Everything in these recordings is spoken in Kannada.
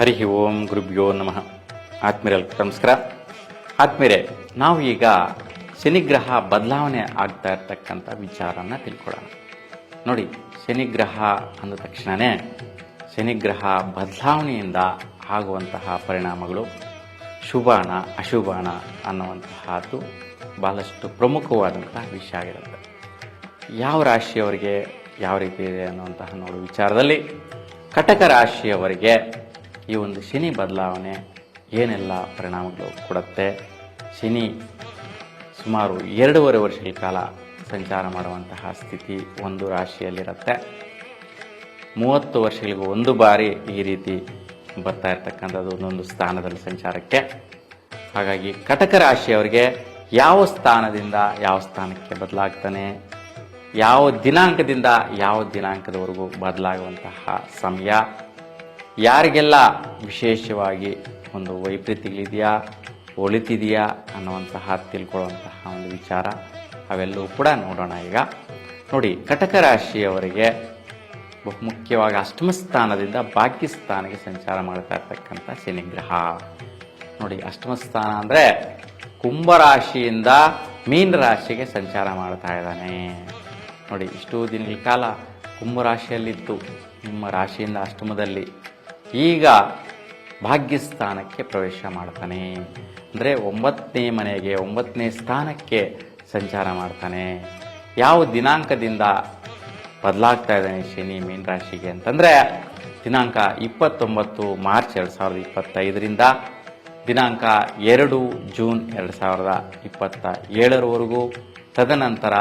ಹರಿ ಓಂ ಗುರುಭ್ಯೋ ನಮಃ. ಆತ್ಮೀರಲ್ ನಮಸ್ಕಾರ. ಆತ್ಮೀರೆ ನಾವು ಈಗ ಶನಿಗ್ರಹ ಬದಲಾವಣೆ ಆಗ್ತಾ ಇರ್ತಕ್ಕಂಥ ವಿಚಾರನ ತಿಳ್ಕೊಳ್ಳೋಣ. ನೋಡಿ, ಶನಿಗ್ರಹ ಅಂದ ತಕ್ಷಣವೇ ಶನಿಗ್ರಹ ಬದಲಾವಣೆಯಿಂದ ಆಗುವಂತಹ ಪರಿಣಾಮಗಳು ಶುಭಾಣ ಅಶುಭಾಣ ಅನ್ನುವಂತಹದ್ದು ಬಹಳಷ್ಟು ಪ್ರಮುಖವಾದಂತಹ ವಿಷಯ ಆಗಿರುತ್ತೆ. ಯಾವ ರಾಶಿಯವರಿಗೆ ಯಾವ ರೀತಿ ಇದೆ ಅನ್ನುವಂತಹ ನೋಡುವ ವಿಚಾರದಲ್ಲಿ. ಕಟಕ ರಾಶಿಯವರಿಗೆ ಈ ಒಂದು ಶನಿ ಬದಲಾವಣೆ ಏನೆಲ್ಲ ಪರಿಣಾಮಗಳು ಕೊಡುತ್ತೆ? ಶನಿ ಸುಮಾರು ಎರಡೂವರೆ ವರ್ಷಗಳ ಕಾಲ ಸಂಚಾರ ಮಾಡುವಂತಹ ಸ್ಥಿತಿ ಒಂದು ರಾಶಿಯಲ್ಲಿರುತ್ತೆ. ಮೂವತ್ತು ವರ್ಷಗಳಿಗೂ ಒಂದು ಬಾರಿ ಈ ರೀತಿ ಬರ್ತಾ ಇರ್ತಕ್ಕಂಥದ್ದು ಒಂದೊಂದು ಸ್ಥಾನದಲ್ಲಿ ಸಂಚಾರಕ್ಕೆ. ಹಾಗಾಗಿ ಕಟಕ ರಾಶಿಯವರಿಗೆ ಯಾವ ಸ್ಥಾನದಿಂದ ಯಾವ ಸ್ಥಾನಕ್ಕೆ ಬದಲಾಗ್ತಾನೆ? ಯಾವ ದಿನಾಂಕದಿಂದ ಯಾವ ದಿನಾಂಕದವರೆಗೂ ಬದಲಾಗುವಂತಹ ಸಮಯ? ಯಾರಿಗೆಲ್ಲ ವಿಶೇಷವಾಗಿ ಒಂದು ವೈಪರೀತ್ಯಗಳಿದೆಯಾ ಒಳಿತಿದೆಯಾ ಅನ್ನುವಂತಹ ತಿಳ್ಕೊಳ್ಳುವಂತಹ ಒಂದು ವಿಚಾರ ಅವೆಲ್ಲವೂ ಕೂಡ ನೋಡೋಣ ಈಗ. ನೋಡಿ, ಕಟಕ ರಾಶಿಯವರಿಗೆ ಬಹುಮುಖ್ಯವಾಗಿ ಅಷ್ಟಮ ಸ್ಥಾನದಿಂದ ಸ್ಥಾನಕ್ಕೆ ಸಂಚಾರ ಮಾಡ್ತಾ ಇರ್ತಕ್ಕಂಥ ಶನಿಗ್ರಹ. ನೋಡಿ, ಅಷ್ಟಮ ಸ್ಥಾನ ಅಂದರೆ ಕುಂಭರಾಶಿಯಿಂದ ರಾಶಿಗೆ ಸಂಚಾರ ಮಾಡ್ತಾ ಇದ್ದಾನೆ. ನೋಡಿ, ಇಷ್ಟು ದಿನಗಳ ಕಾಲ ಕುಂಭರಾಶಿಯಲ್ಲಿತ್ತು ನಿಮ್ಮ ರಾಶಿಯಿಂದ ಅಷ್ಟಮದಲ್ಲಿ ಈಗ ಭಾಗ್ಯಸ್ಥಾನಕ್ಕೆ ಪ್ರವೇಶ ಮಾಡ್ತಾನೆ. ಅಂದರೆ ಒಂಬತ್ತನೇ ಮನೆಗೆ, ಒಂಬತ್ತನೇ ಸ್ಥಾನಕ್ಕೆ ಸಂಚಾರ ಮಾಡ್ತಾನೆ. ಯಾವ ದಿನಾಂಕದಿಂದ ಬದಲಾಗ್ತಾ ಇದ್ದಾನೆ ಶನಿ ಮೀನ ರಾಶಿಗೆ ಅಂತಂದರೆ, ದಿನಾಂಕ ಇಪ್ಪತ್ತೊಂಬತ್ತು ಮಾರ್ಚ್ ಎರಡು ಸಾವಿರದ ಇಪ್ಪತ್ತೈದರಿಂದ ದಿನಾಂಕ ಎರಡು ಜೂನ್ ಎರಡು ಸಾವಿರದ ಇಪ್ಪತ್ತ ಏಳರವರೆಗೂ. ತದನಂತರ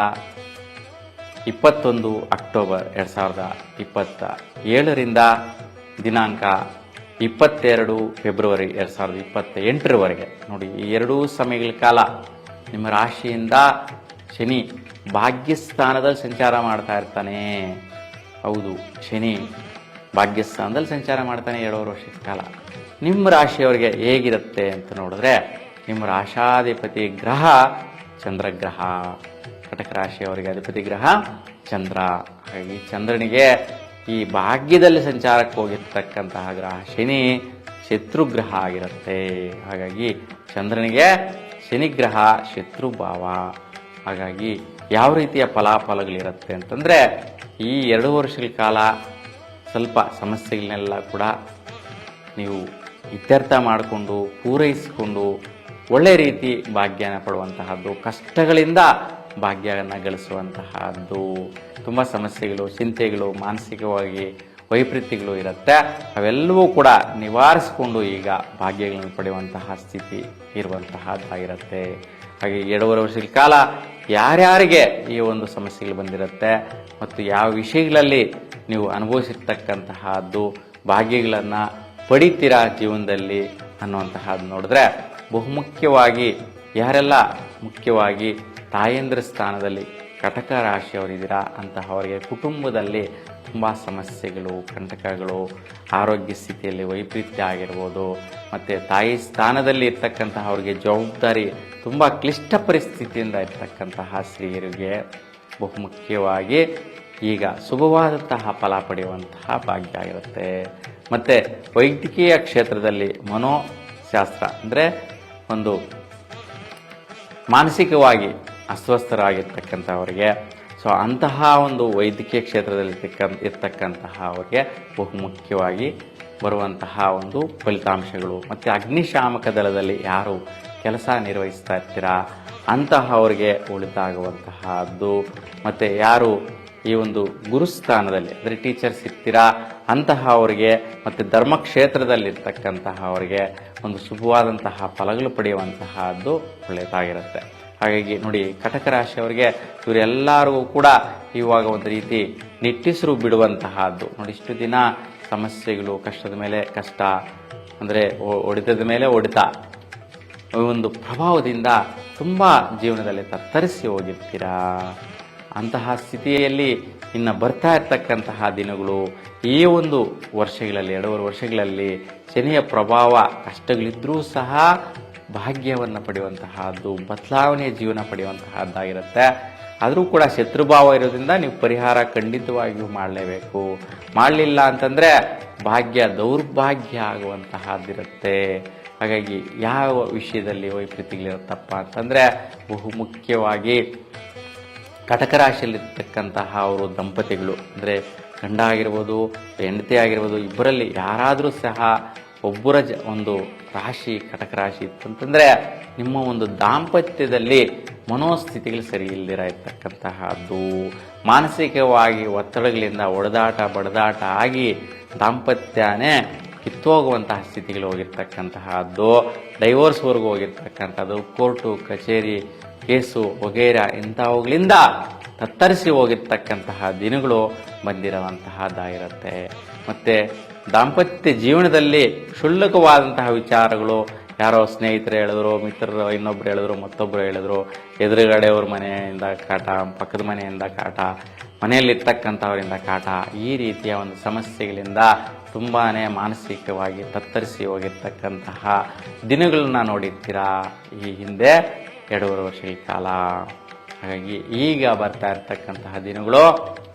ಇಪ್ಪತ್ತೊಂದು ಅಕ್ಟೋಬರ್ ಎರಡು ಸಾವಿರದ ಇಪ್ಪತ್ತ ಏಳರಿಂದ ದಿನಾಂಕ ಇಪ್ಪತ್ತೆರಡು ಫೆಬ್ರವರಿ ಎರಡು ಸಾವಿರದ ಇಪ್ಪತ್ತ ಎಂಟರವರೆಗೆ ನೋಡಿ, ಈ ಎರಡೂ ಸಮಯಗಳ ಕಾಲ ನಿಮ್ಮ ರಾಶಿಯಿಂದ ಶನಿ ಭಾಗ್ಯಸ್ಥಾನದಲ್ಲಿ ಸಂಚಾರ ಮಾಡ್ತಾ ಇರ್ತಾನೆ. ಹೌದು, ಶನಿ ಭಾಗ್ಯಸ್ಥಾನದಲ್ಲಿ ಸಂಚಾರ ಮಾಡ್ತಾನೆ ಎರಡೂವರೆ ವರ್ಷದ ಕಾಲ. ನಿಮ್ಮ ರಾಶಿಯವರಿಗೆ ಹೇಗಿರುತ್ತೆ ಅಂತ ನೋಡಿದ್ರೆ, ನಿಮ್ಮ ರಾಶಾಧಿಪತಿ ಗ್ರಹ ಚಂದ್ರಗ್ರಹ. ಕಟಕ ರಾಶಿಯವರಿಗೆ ಅಧಿಪತಿ ಗ್ರಹ ಚಂದ್ರ. ಹಾಗಾಗಿ ಚಂದ್ರನಿಗೆ ಈ ಭಾಗ್ಯದಲ್ಲಿ ಸಂಚಾರಕ್ಕೆ ಹೋಗಿರ್ತಕ್ಕಂತಹ ಗ್ರಹ ಶನಿ ಶತ್ರುಗ್ರಹ ಆಗಿರುತ್ತೆ. ಹಾಗಾಗಿ ಚಂದ್ರನಿಗೆ ಶನಿಗ್ರಹ ಶತ್ರುಭಾವ. ಹಾಗಾಗಿ ಯಾವ ರೀತಿಯ ಫಲಾಫಲಗಳಿರುತ್ತೆ ಅಂತಂದರೆ ಈ ಎರಡು ವರ್ಷಗಳ ಕಾಲ ಸ್ವಲ್ಪ ಸಮಸ್ಯೆಗಳನ್ನೆಲ್ಲ ಕೂಡ ನೀವು ಇತ್ಯರ್ಥ ಮಾಡಿಕೊಂಡು ಪೂರೈಸಿಕೊಂಡು ಒಳ್ಳೆ ರೀತಿ ಭಾಗ್ಯನ ಪಡುವಂತಹದ್ದು ಕಷ್ಟಗಳಿಂದ ಭಾಗ್ಯವನ್ನು ಗಳಿಸುವಂತಹದ್ದು ತುಂಬ ಸಮಸ್ಯೆಗಳು, ಚಿಂತೆಗಳು, ಮಾನಸಿಕವಾಗಿ ವೈಪರೀತ್ಯಗಳು ಇರುತ್ತೆ. ಅವೆಲ್ಲವೂ ಕೂಡ ನಿವಾರಿಸಿಕೊಂಡು ಈಗ ಭಾಗ್ಯಗಳನ್ನು ಪಡೆಯುವಂತಹ ಸ್ಥಿತಿ ಇರುವಂತಹದ್ದಾಗಿರುತ್ತೆ. ಹಾಗೆ ಎರಡೂವರೆ ವರ್ಷಗಳ ಕಾಲ ಯಾರ್ಯಾರಿಗೆ ಈ ಒಂದು ಸಮಸ್ಯೆಗಳು ಬಂದಿರುತ್ತೆ ಮತ್ತು ಯಾವ ವಿಷಯಗಳಲ್ಲಿ ನೀವು ಅನುಭವಿಸಿರ್ತಕ್ಕಂತಹದ್ದು, ಭಾಗ್ಯಗಳನ್ನು ಪಡಿತೀರಾ ಜೀವನದಲ್ಲಿ ಅನ್ನುವಂತಹದ್ದು ನೋಡಿದ್ರೆ ಬಹುಮುಖ್ಯವಾಗಿ, ಯಾರೆಲ್ಲ ಮುಖ್ಯವಾಗಿ ತಾಯೇಂದ್ರ ಸ್ಥಾನದಲ್ಲಿ ಕಟಕ ರಾಶಿಯವರಿದ್ದೀರಾ ಅಂತಹವರಿಗೆ ಕುಟುಂಬದಲ್ಲಿ ತುಂಬ ಸಮಸ್ಯೆಗಳು, ಕಂಟಕಗಳು, ಆರೋಗ್ಯ ಸ್ಥಿತಿಯಲ್ಲಿ ವೈಪರೀತ್ಯ ಆಗಿರ್ಬೋದು, ಮತ್ತು ತಾಯಿ ಸ್ಥಾನದಲ್ಲಿ ಇರ್ತಕ್ಕಂತಹ ಅವರಿಗೆ ಜವಾಬ್ದಾರಿ ತುಂಬ ಕ್ಲಿಷ್ಟ ಪರಿಸ್ಥಿತಿಯಿಂದ ಇರ್ತಕ್ಕಂತಹ ಸ್ತ್ರೀಯರಿಗೆ ಬಹುಮುಖ್ಯವಾಗಿ ಈಗ ಶುಭವಾದಂತಹ ಫಲ ಪಡೆಯುವಂತಹ ಭಾಗ್ಯ ಆಗಿರುತ್ತೆ ಮತ್ತು ವೈದ್ಯಕೀಯ ಕ್ಷೇತ್ರದಲ್ಲಿ ಮನೋಶಾಸ್ತ್ರ ಅಂದರೆ ಒಂದು ಮಾನಸಿಕವಾಗಿ ಅಸ್ವಸ್ಥರಾಗಿರ್ತಕ್ಕಂಥವರಿಗೆ, ಸೊ ಅಂತಹ ಒಂದು ವೈದ್ಯಕೀಯ ಕ್ಷೇತ್ರದಲ್ಲಿ ಇರ್ತಕ್ಕ ಇರ್ತಕ್ಕಂತಹ ಅವರಿಗೆ ಬಹುಮುಖ್ಯವಾಗಿ ಬರುವಂತಹ ಒಂದು ಫಲಿತಾಂಶಗಳು. ಮತ್ತು ಅಗ್ನಿಶಾಮಕ ದಳದಲ್ಲಿ ಯಾರು ಕೆಲಸ ನಿರ್ವಹಿಸ್ತಾ ಇರ್ತೀರಾ, ಅಂತಹವರಿಗೆ ಉಳಿತಾಗುವಂತಹದ್ದು, ಮತ್ತು ಯಾರು ಈ ಒಂದು ಗುರುಸ್ಥಾನದಲ್ಲಿ ಅಂದರೆ ಟೀಚರ್ಸ್ ಇರ್ತೀರಾ, ಅಂತಹವರಿಗೆ ಮತ್ತು ಧರ್ಮಕ್ಷೇತ್ರದಲ್ಲಿರ್ತಕ್ಕಂತಹ ಅವರಿಗೆ ಒಂದು ಶುಭವಾದಂತಹ ಫಲಗಳು ಪಡೆಯುವಂತಹದ್ದು ಒಳ್ಳೆಯದಾಗಿರುತ್ತೆ. ಹಾಗಾಗಿ ನೋಡಿ, ಕಟಕ ರಾಶಿಯವರಿಗೆ ಇವರೆಲ್ಲರಿಗೂ ಕೂಡ ಇವಾಗ ಒಂದು ರೀತಿ ನಿಟ್ಟಿಸರು ಬಿಡುವಂತಹದ್ದು. ನೋಡಿ, ಇಷ್ಟು ದಿನ ಸಮಸ್ಯೆಗಳು, ಕಷ್ಟದ ಮೇಲೆ ಕಷ್ಟ, ಅಂದರೆ ಒಡಿತದ ಮೇಲೆ ಒಡಿತ ಒಂದು ಪ್ರಭಾವದಿಂದ ತುಂಬ ಜೀವನದಲ್ಲಿ ತತ್ತರಿಸಿ ಹೋಗಿರ್ತೀರಾ? ಅಂತಹ ಸ್ಥಿತಿಯಲ್ಲಿ ಇನ್ನು ಬರ್ತಾ ಇರ್ತಕ್ಕಂತಹ ದಿನಗಳು ಈ ಒಂದು ವರ್ಷಗಳಲ್ಲಿ, ಎರಡೂವರೆ ವರ್ಷಗಳಲ್ಲಿ ಶನಿಯ ಪ್ರಭಾವ ಕಷ್ಟಗಳಿದ್ದರೂ ಸಹ ಭಾಗ್ಯವನ್ನು ಪಡೆಯುವಂತಹದ್ದು, ಬದಲಾವಣೆಯ ಜೀವನ ಪಡೆಯುವಂತಹದ್ದಾಗಿರುತ್ತೆ. ಆದರೂ ಕೂಡ ಶತ್ರುಭಾವ ಇರೋದ್ರಿಂದ ನೀವು ಪರಿಹಾರ ಖಂಡಿತವಾಗಿಯೂ ಮಾಡಲೇಬೇಕು. ಮಾಡಲಿಲ್ಲ ಅಂತಂದರೆ ಭಾಗ್ಯ, ದೌರ್ಭಾಗ್ಯ ಆಗುವಂತಹದ್ದಿರುತ್ತೆ. ಹಾಗಾಗಿ ಯಾವ ವಿಷಯದಲ್ಲಿ ವೈಪರೀತಿಗಳಿರುತ್ತಪ್ಪ ಅಂತಂದರೆ ಬಹು ಮುಖ್ಯವಾಗಿ ಕಟಕ ರಾಶಿಯಲ್ಲಿರ್ತಕ್ಕಂತಹ ಅವರು ದಂಪತಿಗಳು, ಅಂದರೆ ಗಂಡ ಆಗಿರ್ಬೋದು, ಹೆಂಡತಿ ಆಗಿರ್ಬೋದು, ಇಬ್ಬರಲ್ಲಿ ಯಾರಾದರೂ ಸಹ ಒಬ್ಬರ ಜ, ಒಂದು ರಾಶಿ ಕಟಕ ರಾಶಿ ಇತ್ತಂತಂದರೆ ನಿಮ್ಮ ಒಂದು ದಾಂಪತ್ಯದಲ್ಲಿ ಮನೋಸ್ಥಿತಿಗಳು ಸರಿ ಇರ್ತಕ್ಕಂತಹದ್ದು. ಮಾನಸಿಕವಾಗಿ ಒತ್ತಡಗಳಿಂದ ಒಡೆದಾಟ, ಬಡದಾಟ ಆಗಿ ದಾಂಪತ್ಯನೇ ಕಿತ್ತೋಗುವಂತಹ ಸ್ಥಿತಿಗಳು ಹೋಗಿರ್ತಕ್ಕಂತಹದ್ದು. ಡೈವೋರ್ಸ್ವರೆಗೂ ಹೋಗಿರ್ತಕ್ಕಂಥದ್ದು, ಕೋರ್ಟು, ಕಚೇರಿ ಕೇಸು ವಗೇರ ಇಂಥವುಗಳಿಂದ ತತ್ತರಿಸಿ ಹೋಗಿರ್ತಕ್ಕಂತಹ ದಿನಗಳು ಬಂದಿರುವಂತಹದ್ದಾಗಿರುತ್ತೆ ಮತ್ತು ದಾಂಪತ್ಯ ಜೀವನದಲ್ಲಿ ಕ್ಷುಲ್ಲಕವಾದಂತಹ ವಿಚಾರಗಳು, ಯಾರೋ ಸ್ನೇಹಿತರು ಹೇಳಿದ್ರು, ಮಿತ್ರರು ಇನ್ನೊಬ್ರು ಹೇಳಿದ್ರು ಮತ್ತೊಬ್ಬರು ಹೇಳಿದ್ರು ಎದುರುಗಡೆಯವ್ರ ಮನೆಯಿಂದ ಕಾಟ, ಪಕ್ಕದ ಮನೆಯಿಂದ ಕಾಟ, ಮನೆಯಲ್ಲಿರ್ತಕ್ಕಂಥವರಿಂದ ಕಾಟ, ಈ ರೀತಿಯ ಒಂದು ಸಮಸ್ಯೆಗಳಿಂದ ತುಂಬಾ ಮಾನಸಿಕವಾಗಿ ತತ್ತರಿಸಿ ಹೋಗಿರ್ತಕ್ಕಂತಹ ದಿನಗಳನ್ನ ನೋಡಿರ್ತೀರಾ? ಈ ಹಿಂದೆ ಎರಡೂವರೆ ವರ್ಷಗಳ ಕಾಲ. ಹಾಗಾಗಿ ಈಗ ಬರ್ತಾ ಇರ್ತಕ್ಕಂತಹ ದಿನಗಳು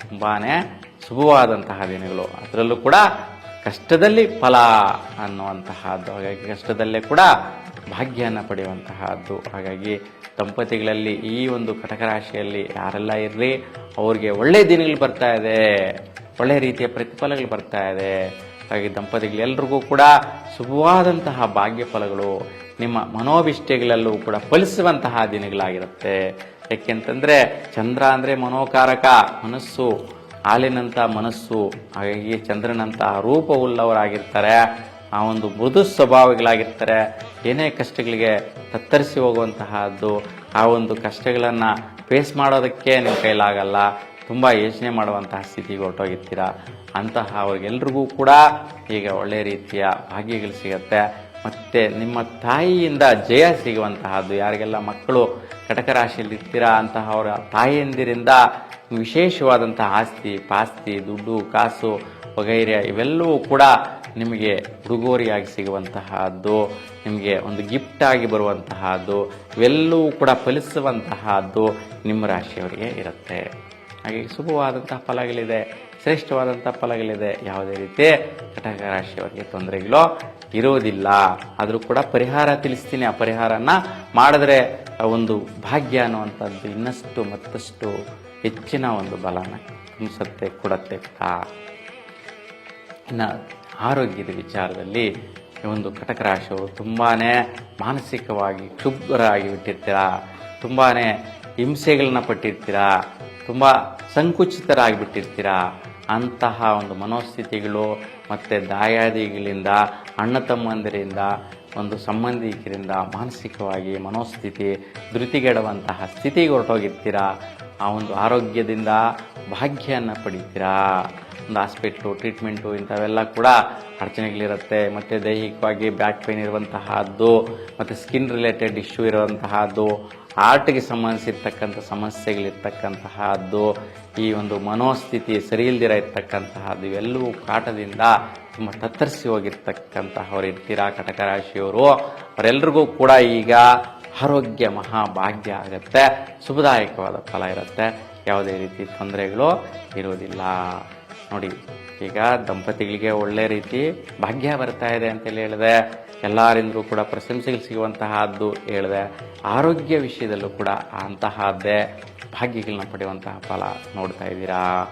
ತುಂಬಾ ಶುಭವಾದಂತಹ ದಿನಗಳು. ಅದರಲ್ಲೂ ಕೂಡ ಕಷ್ಟದಲ್ಲಿ ಫಲ ಅನ್ನುವಂತಹದ್ದು, ಹಾಗಾಗಿ ಕಷ್ಟದಲ್ಲೇ ಕೂಡ ಭಾಗ್ಯನ ಪಡೆಯುವಂತಹದ್ದು. ಹಾಗಾಗಿ ದಂಪತಿಗಳಲ್ಲಿ ಈ ಒಂದು ಕಟಕ ರಾಶಿಯಲ್ಲಿ ಯಾರೆಲ್ಲ ಇರಲಿ ಅವ್ರಿಗೆ ಒಳ್ಳೆಯ ದಿನಗಳು ಬರ್ತಾ ಇದೆ ಒಳ್ಳೆಯ ರೀತಿಯ ಪ್ರತಿಫಲಗಳು ಬರ್ತಾ ಇದೆ. ಹಾಗೆ ದಂಪತಿಗಳೆಲ್ಲರಿಗೂ ಕೂಡ ಶುಭವಾದಂತಹ ಭಾಗ್ಯ ಫಲಗಳು, ನಿಮ್ಮ ಮನೋಭಿಷ್ಟೆಗಳಲ್ಲೂ ಕೂಡ ಫಲಿಸುವಂತಹ ದಿನಗಳಾಗಿರುತ್ತೆ. ಯಾಕೆಂತಂದ್ರೆ ಚಂದ್ರ ಅಂದರೆ ಮನೋಕಾರಕ, ಮನಸ್ಸು ಹಾಲಿನಂಥ ಮನಸ್ಸು, ಹಾಗಾಗಿ ಚಂದ್ರನಂತಹ ರೂಪವುಳ್ಳವರಾಗಿರ್ತಾರೆ, ಆ ಒಂದು ಮೃದು ಸ್ವಭಾವಗಳಾಗಿರ್ತಾರೆ. ಏನೇ ಕಷ್ಟಗಳಿಗೆ ತತ್ತರಿಸಿ ಹೋಗುವಂತಹದ್ದು, ಆ ಒಂದು ಕಷ್ಟಗಳನ್ನು ಫೇಸ್ ಮಾಡೋದಕ್ಕೆ ನಿಮ್ಮ ಕೈಲಾಗಲ್ಲ. ತುಂಬ ಯೋಚನೆ ಮಾಡುವಂತಹ ಸ್ಥಿತಿಗೆ ಹೊರಟೋಗಿರ್ತೀರ ಅಂತಹ ಅವ್ರಿಗೆಲ್ರಿಗೂ ಕೂಡ ಈಗ ಒಳ್ಳೆ ರೀತಿಯ ಭಾಗ್ಯಗಳು ಸಿಗತ್ತೆ. ಮತ್ತು ನಿಮ್ಮ ತಾಯಿಯಿಂದ ಜಯ ಸಿಗುವಂತಹದ್ದು ಯಾರಿಗೆಲ್ಲ ಮಕ್ಕಳು ಕಟಕ ರಾಶಿಯಲ್ಲಿ ಇರ್ತೀರಾ ಅಂತಹ ಅವರ ತಾಯಿಯಂದಿರಿಂದ ವಿಶೇಷವಾದಂತಹ ಆಸ್ತಿ, ಪಾಸ್ತಿ, ದುಡ್ಡು, ಕಾಸು ವಗೈರೆ ಇವೆಲ್ಲವೂ ಕೂಡ ನಿಮಗೆ ಉಡುಗೊರೆಯಾಗಿ ಸಿಗುವಂತಹದ್ದು, ನಿಮಗೆ ಒಂದು ಗಿಫ್ಟ್ ಆಗಿ ಬರುವಂತಹದ್ದು, ಇವೆಲ್ಲವೂ ಕೂಡ ಫಲಿಸುವಂತಹದ್ದು ನಿಮ್ಮ ರಾಶಿಯವರಿಗೆ ಇರುತ್ತೆ. ಹಾಗೆ ಶುಭವಾದಂತಹ ಫಲಗಳಿದೆ, ಶ್ರೇಷ್ಠವಾದಂತಹ ಫಲಗಳಿದೆ. ಯಾವುದೇ ರೀತಿ ಕಟಕ ರಾಶಿಯವರಿಗೆ ತೊಂದರೆಗಳೋ ಇರೋದಿಲ್ಲ ಆದರೂ ಕೂಡ ಪರಿಹಾರ ತಿಳಿಸ್ತೀನಿ. ಆ ಪರಿಹಾರನ ಮಾಡಿದ್ರೆ ಒಂದು ಭಾಗ್ಯ ಅನ್ನುವಂಥದ್ದು ಇನ್ನಷ್ಟು ಮತ್ತಷ್ಟು ಹೆಚ್ಚಿನ ಒಂದು ಬಲನ ಹಿಂಸತ್ತೆ ಕೊಡತ್ತೆ ಇನ್ನು ಆರೋಗ್ಯದ ವಿಚಾರದಲ್ಲಿ ಈ ಒಂದು ಕಟಕ ರಾಶಿಯವರು ತುಂಬಾ ಮಾನಸಿಕವಾಗಿ ಕ್ಷುಬ್ಧರಾಗಿ ಬಿಟ್ಟಿರ್ತೀರಾ ತುಂಬಾ ಹಿಂಸೆಗಳನ್ನ ಪಟ್ಟಿರ್ತೀರಾ? ತುಂಬ ಸಂಕುಚಿತರಾಗಿ ಬಿಟ್ಟಿರ್ತೀರಾ ಅಂತಹ ಒಂದು ಮನೋಸ್ಥಿತಿಗಳು ಮತ್ತು ದಾಯಾದಿಗಳಿಂದ, ಅಣ್ಣ ತಮ್ಮಂದಿರಿಂದ, ಒಂದು ಸಂಬಂಧಿಕರಿಂದ ಮಾನಸಿಕವಾಗಿ ಮನೋಸ್ಥಿತಿ ಧೃತಿಗೆಡುವಂತಹ ಸ್ಥಿತಿಗೆ ಹೊರಟೋಗಿರ್ತೀರಾ? ಆ ಒಂದು ಆರೋಗ್ಯದಿಂದ ಭಾಗ್ಯವನ್ನು ಪಡಿತೀರಾ? ಒಂದು ಹಾಸ್ಪಿಟ್ಲು, ಟ್ರೀಟ್ಮೆಂಟು ಇಂಥವೆಲ್ಲ ಕೂಡ ಅಡಚಣೆಗಳಿರುತ್ತೆ. ಮತ್ತು ದೈಹಿಕವಾಗಿ ಬ್ಯಾಕ್ ಪೇನ್ ಇರುವಂತಹದ್ದು, ಮತ್ತು ಸ್ಕಿನ್ ರಿಲೇಟೆಡ್ ಇಶ್ಯೂ ಇರುವಂತಹದ್ದು ಹಾರ್ಟ್ಗೆ ಸಂಬಂಧಿಸಿರ್ತಕ್ಕಂಥ ಸಮಸ್ಯೆಗಳಿರ್ತಕ್ಕಂತಹದ್ದು ಈ ಒಂದು ಮನೋಸ್ಥಿತಿ ಸರಿ ಇಲ್ದಿರ ಇರ್ತಕ್ಕಂತಹದ್ದು ಇವೆಲ್ಲವೂ ಕಾಟದಿಂದ ತುಂಬ ತತ್ತರಿಸಿ ಹೋಗಿರ್ತಕ್ಕಂತಹವ್ರು ಇರ್ತೀರಾ ಕಟಕ ರಾಶಿಯವರು ಅವರೆಲ್ರಿಗೂ ಕೂಡ ಈಗ ಆರೋಗ್ಯ ಮಹಾಭಾಗ್ಯ ಆಗುತ್ತೆ, ಶುಭದಾಯಕವಾದ ಫಲ ಇರುತ್ತೆ. ಯಾವುದೇ ರೀತಿ ತೊಂದರೆಗಳು ಇರೋದಿಲ್ಲ ನೋಡಿ, ಈಗ ದಂಪತಿಗಳಿಗೆ ಒಳ್ಳೆ ರೀತಿ ಭಾಗ್ಯ ಬರ್ತಾ ಇದೆ ಅಂತೇಳಿ ಹೇಳಿದೆ. ಎಲ್ಲರಿಂದಲೂ ಕೂಡ ಪ್ರಶಂಸೆಗಳು ಸಿಗುವಂತಹದ್ದು ಹೇಳಿದೆ. ಆರೋಗ್ಯ ವಿಷಯದಲ್ಲೂ ಕೂಡ ಅಂತಹದ್ದೇ ಭಾಗ್ಯಗಳನ್ನ ಪಡೆಯುವಂತಹ ಫಲ ನೋಡ್ತಾ ಇದ್ದೀರಾ.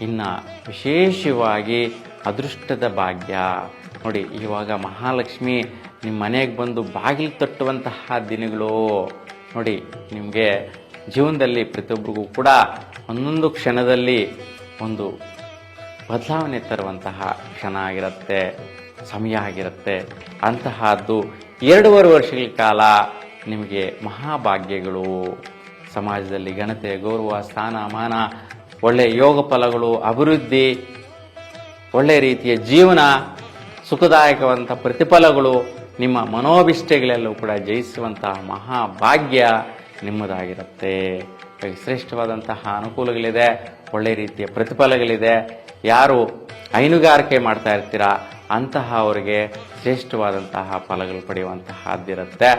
ಇನ್ನು ವಿಶೇಷವಾಗಿ ಅದೃಷ್ಟದ ಭಾಗ್ಯ. ನೋಡಿ, ಇವಾಗ ಮಹಾಲಕ್ಷ್ಮಿ ನಿಮ್ಮ ಮನೆಗೆ ಬಂದು ಬಾಗಿಲು ತಟ್ಟುವಂತಹ ದಿನಗಳು. ನೋಡಿ, ನಿಮಗೆ ಜೀವನದಲ್ಲಿ ಪ್ರತಿಯೊಬ್ಬರಿಗೂ ಕೂಡ ಒಂದೊಂದು ಕ್ಷಣದಲ್ಲಿ ಒಂದು ಬದಲಾವಣೆ ತರುವಂತಹ ಕ್ಷಣ ಆಗಿರುತ್ತೆ. ಸಮಯ ಆಗಿರುತ್ತೆ. ಅಂತಹದ್ದು ಎರಡೂವರೆ ವರ್ಷಗಳ ಕಾಲ ನಿಮಗೆ ಮಹಾಭಾಗ್ಯಗಳು. ಸಮಾಜದಲ್ಲಿ ಘನತೆ, ಗೌರವ, ಸ್ಥಾನ, ಮಾನ ಒಳ್ಳೆಯ ಯೋಗ ಫಲಗಳು, ಅಭಿವೃದ್ಧಿ, ಒಳ್ಳೆ ರೀತಿಯ ಜೀವನ ಸುಖದಾಯಕವಂಥ ಪ್ರತಿಫಲಗಳು ನಿಮ್ಮ ಮನೋಭಿಷ್ಟೆಗಳೆಲ್ಲವೂ ಕೂಡ ಜಯಿಸುವಂತಹ ಮಹಾಭಾಗ್ಯ ನಿಮ್ಮದಾಗಿರುತ್ತೆ. ಶ್ರೇಷ್ಠವಾದಂತಹ ಅನುಕೂಲಗಳಿದೆ, ಒಳ್ಳೆ ರೀತಿಯ ಪ್ರತಿಫಲಗಳಿದೆ. ಯಾರು ಹೈನುಗಾರಿಕೆ ಮಾಡ್ತಾ ಇರ್ತೀರಾ ಅಂತಹ ಅವರಿಗೆ ಶ್ರೇಷ್ಠವಾದಂತಹ ಫಲಗಳು ಪಡೆಯುವಂತಹದ್ದಿರುತ್ತೆ.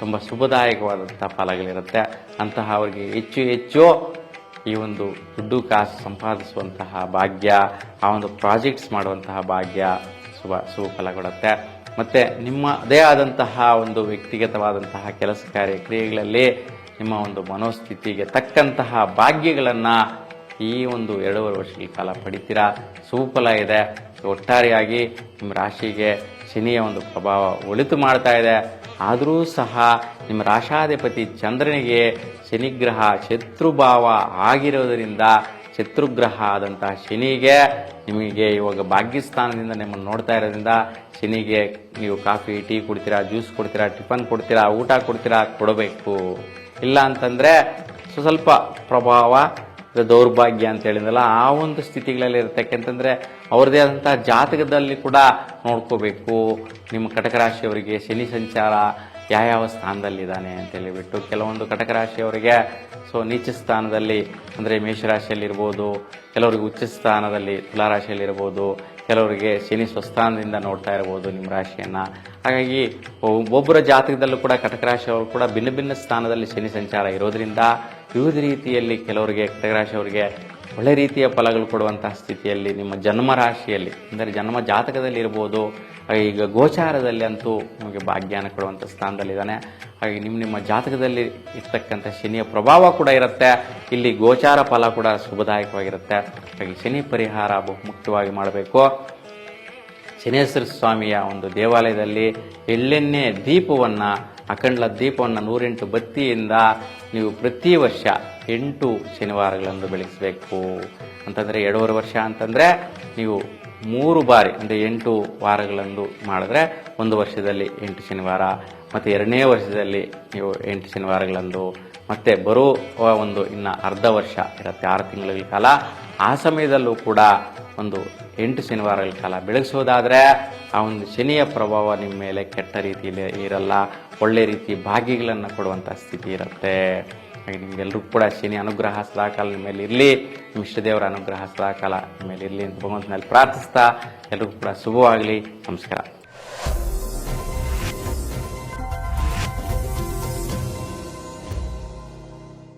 ತುಂಬ ಶುಭದಾಯಕವಾದಂತಹ ಫಲಗಳಿರುತ್ತೆ. ಅಂತಹ ಅವರಿಗೆ ಹೆಚ್ಚು ಹೆಚ್ಚು ಈ ಒಂದು ದುಡ್ಡು ಕಾಸು ಸಂಪಾದಿಸುವಂತಹ ಭಾಗ್ಯ, ಆ ಒಂದು ಪ್ರಾಜೆಕ್ಟ್ಸ್ ಮಾಡುವಂತಹ ಭಾಗ್ಯ ಶುಭ ಶುಭ ಫಲ ಕೊಡುತ್ತೆ. ಮತ್ತು ನಿಮ್ಮದೇ ಆದಂತಹ ಒಂದು ವ್ಯಕ್ತಿಗತವಾದಂತಹ ಕೆಲಸ ಕಾರ್ಯ ಕ್ರಿಯೆಗಳಲ್ಲಿ ನಿಮ್ಮ ಒಂದು ಮನೋಸ್ಥಿತಿಗೆ ತಕ್ಕಂತಹ ಭಾಗ್ಯಗಳನ್ನು ಈ ಒಂದು ಎರಡೂವರೆ ವರ್ಷಗಳ ಕಾಲ ಪಡಿತೀರಾ? ಸೂಫಲ ಇದೆ. ಒಟ್ಟಾರೆಯಾಗಿ ನಿಮ್ಮ ರಾಶಿಗೆ ಶನಿಯ ಒಂದು ಪ್ರಭಾವ ಒಳಿತು ಮಾಡ್ತಾ ಇದೆ. ಆದರೂ ಸಹ ನಿಮ್ಮ ರಾಶಾಧಿಪತಿ ಚಂದ್ರನಿಗೆ ಶನಿಗ್ರಹ ಶತ್ರುಭಾವ ಆಗಿರೋದರಿಂದ ಶತ್ರುಗ್ರಹ ಆದಂತಹ ಶನಿಗೆ ನಿಮಗೆ ಇವಾಗ ಭಾಗ್ಯಸ್ಥಾನದಿಂದ ನಿಮ್ಮನ್ನು ನೋಡ್ತಾ ಇರೋದ್ರಿಂದ ಶನಿಗೆ ನೀವು ಕಾಫಿ, ಟೀ ಕೊಡ್ತೀರಾ, ಜ್ಯೂಸ್ ಕೊಡ್ತೀರಾ, ಟಿಫನ್ ಕೊಡ್ತೀರಾ, ಊಟ ಕೊಡ್ತೀರಾ ಕೊಡಬೇಕು. ಇಲ್ಲ ಅಂತಂದರೆ ಸ್ವಲ್ಪ ಪ್ರಭಾವ ದೌರ್ಭಾಗ್ಯ ಅಂತ ಹೇಳಿದಲ್ಲ ಆ ಒಂದು ಸ್ಥಿತಿಗಳಲ್ಲಿ ಇರುತ್ತೆ ಯಾಕೆಂತಂದ್ರೆ ಅವ್ರದೇ ಆದಂತಹ ಜಾತಕದಲ್ಲಿ ಕೂಡ ನೋಡ್ಕೋಬೇಕು. ನಿಮ್ಮ ಕಟಕ ರಾಶಿಯವರಿಗೆ ಶನಿ ಸಂಚಾರ ಯಾವ್ಯಾವ ಸ್ಥಾನದಲ್ಲಿದ್ದಾನೆ ಅಂತ ಹೇಳಿಬಿಟ್ಟು, ಕೆಲವೊಂದು ಕಟಕ ರಾಶಿಯವರಿಗೆ ಸೊ ನೀಚ ಸ್ಥಾನದಲ್ಲಿ ಅಂದರೆ ಮೇಷರಾಶಿಯಲ್ಲಿರ್ಬೋದು, ಕೆಲವರಿಗೆ ಉಚ್ಚ ಸ್ಥಾನದಲ್ಲಿ ತುಲಾರಾಶಿಯಲ್ಲಿರ್ಬೋದು, ಕೆಲವರಿಗೆ ಶನಿ ಸ್ವಸ್ಥಾನದಿಂದ ನೋಡ್ತಾ ಇರ್ಬೋದು ನಿಮ್ಮ ರಾಶಿಯನ್ನು. ಹಾಗಾಗಿ ಒಬ್ಬೊಬ್ಬರ ಜಾತಕದಲ್ಲೂ ಕೂಡ ಕಟಕ ರಾಶಿಯವರು ಕೂಡ ಭಿನ್ನ ಭಿನ್ನ ಸ್ಥಾನದಲ್ಲಿ ಶನಿ ಸಂಚಾರ ಇರೋದ್ರಿಂದ ವಿವಿಧ ರೀತಿಯಲ್ಲಿ ಕೆಲವರಿಗೆ ರಾಶಿಯವರಿಗೆ ಒಳ್ಳೆ ರೀತಿಯ ಫಲಗಳು ಕೊಡುವಂತಹ ಸ್ಥಿತಿಯಲ್ಲಿ, ನಿಮ್ಮ ಜನ್ಮ ರಾಶಿಯಲ್ಲಿ, ಅಂದರೆ ಜನ್ಮ ಜಾತಕದಲ್ಲಿ ಇರ್ಬೋದು ಈಗ ಗೋಚಾರದಲ್ಲಿ ಅಂತೂ ನಿಮಗೆ ಭಾಗ್ಯಾನ ಕೊಡುವಂಥ ಸ್ಥಾನದಲ್ಲಿದ್ದಾನೆ. ಹಾಗೆ ನಿಮ್ಮ ನಿಮ್ಮ ಜಾತಕದಲ್ಲಿ ಇರ್ತಕ್ಕಂಥ ಶನಿಯ ಪ್ರಭಾವ ಕೂಡ ಇರುತ್ತೆ. ಇಲ್ಲಿ ಗೋಚಾರ ಫಲ ಕೂಡ ಶುಭದಾಯಕವಾಗಿರುತ್ತೆ. ಹಾಗೆ ಶನಿ ಪರಿಹಾರ ಬಹುಮುಖ್ಯವಾಗಿ ಮಾಡಬೇಕು. ಶನೇಶ್ವರ ಸ್ವಾಮಿಯ ಒಂದು ದೇವಾಲಯದಲ್ಲಿ ಎಳ್ಳೆಣ್ಣೆ ದೀಪವನ್ನು, ಅಖಂಡ ದೀಪವನ್ನು ನೂರೆಂಟು ಬತ್ತಿಯಿಂದ ನೀವು ಪ್ರತಿ ವರ್ಷ ಎಂಟು ಶನಿವಾರಗಳಂದು ಬೆಳೆಸಬೇಕು. ಅಂತಂದರೆ ಎರಡೂವರೆ ವರ್ಷ ಅಂತಂದರೆ ನೀವು ಮೂರು ಬಾರಿ, ಅಂದರೆ ಎಂಟು ವಾರಗಳಂದು ಮಾಡಿದ್ರೆ ಒಂದು ವರ್ಷದಲ್ಲಿ ಎಂಟು ಶನಿವಾರ, ಮತ್ತು ಎರಡನೇ ವರ್ಷದಲ್ಲಿ ನೀವು ಎಂಟು ಶನಿವಾರಗಳಂದು ಮತ್ತೆ ಬರೋ ಒಂದು ಇನ್ನು ಅರ್ಧ ವರ್ಷ ಇರುತ್ತೆ, ಆರು ತಿಂಗಳ ಕಾಲ. ಆ ಸಮಯದಲ್ಲೂ ಕೂಡ ಒಂದು ಎಂಟು ಶನಿವಾರಗಳ ಕಾಲ ಬೆಳಗಿಸೋದಾದರೆ ಆ ಒಂದು ಶನಿಯ ಪ್ರಭಾವ ನಿಮ್ಮ ಮೇಲೆ ಕೆಟ್ಟ ರೀತಿಯಲ್ಲಿ ಇರಲ್ಲ, ಒಳ್ಳೆ ರೀತಿ ಭಾಗ್ಯಗಳನ್ನು ಕೊಡುವಂಥ ಸ್ಥಿತಿ ಇರುತ್ತೆ. ಹಾಗೆ ನಿಮಗೆಲ್ಲರೂ ಕೂಡ ಶನಿ ಅನುಗ್ರಹ ಸದಾಕಾಲ ನಿಮ್ಮ ಮೇಲೆ ಇರಲಿ, ನಿಮ್ಮ ಇಷ್ಟದೇವರ ಅನುಗ್ರಹ ಸದಾಕಾಲ ನಿಮ್ಮ ಮೇಲೆ ಇರಲಿ ಅಂತ ಭಗವಂತನಲ್ಲಿ ಪ್ರಾರ್ಥಿಸ್ತಾ ಎಲ್ಲರಿಗೂ ಕೂಡ ಶುಭವಾಗಲಿ, ನಮಸ್ಕಾರ.